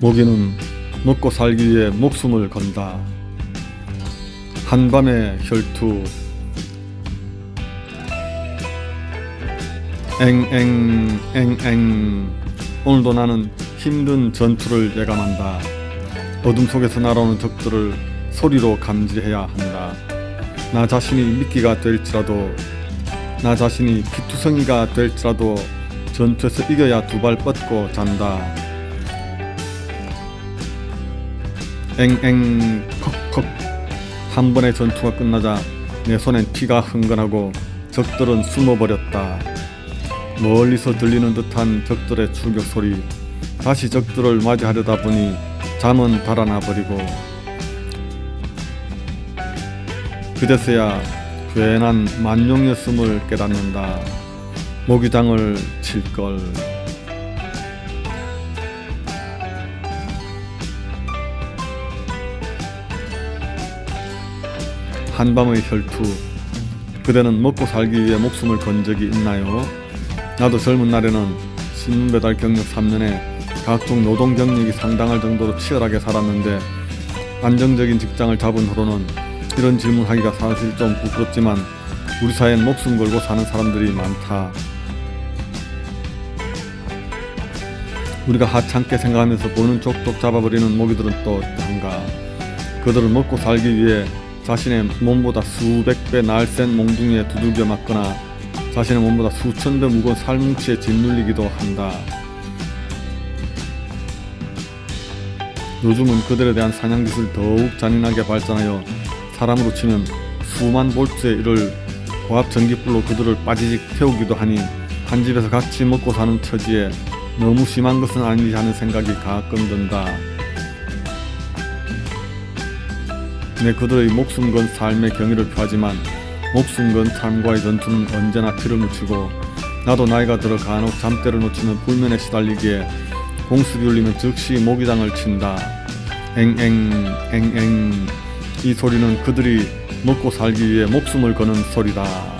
모기는 먹고 살기 위해 목숨을 건다. 한밤의 혈투 앵앵 앵앵 오늘도 나는 힘든 전투를 예감한다. 어둠 속에서 날아오는 적들을 소리로 감지해야 한다. 나 자신이 미끼가 될지라도 나 자신이 피투성이가 될지라도 전투에서 이겨야 두 발 뻗고 잔다. 앵앵 컥컥 한 번의 전투가 끝나자 내 손엔 피가 흥건하고 적들은 숨어버렸다. 멀리서 들리는 듯한 적들의 출격 소리 다시 적들을 맞이하려다 보니 잠은 달아나 버리고 그제서야 괜한 만용이었음을 깨닫는다. 모기장을 칠걸. 한밤의 혈투. 그대는 먹고 살기 위해 목숨을 건 적이 있나요? 나도 젊은 날에는 신문 배달 경력 3년에 각종 노동 경력이 상당할 정도로 치열하게 살았는데 안정적인 직장을 잡은 후로는 이런 질문하기가 사실 좀 부끄럽지만 우리 사회엔 목숨 걸고 사는 사람들이 많다. 우리가 하찮게 생각하면서 보는 족족 잡아버리는 모기들은 또 어떠한가. 그들을 먹고 살기 위해 자신의 몸보다 수백 배 날쌘 몽둥이에 두들겨 맞거나 자신의 몸보다 수천 배 무거운 살뭉치에 짓눌리기도 한다. 요즘은 그들에 대한 사냥 기술이 더욱 잔인하게 발전하여 사람으로 치면 수만 볼트에 이를 고압 전기불로 그들을 빠지직 태우기도 하니 한 집에서 같이 먹고 사는 처지에 너무 심한 것은 아니지 하는 생각이 가끔 든다. 내 그들의 목숨 건 삶의 경의를 표하지만 목숨 건 삶과의 전투는 언제나 피를 묻히고 나도 나이가 들어 간혹 잠대를 놓치는 불면에 시달리기에 공습이 울리면 즉시 모기장을 친다. 앵앵 앵앵 이 소리는 그들이 먹고 살기 위해 목숨을 거는 소리다.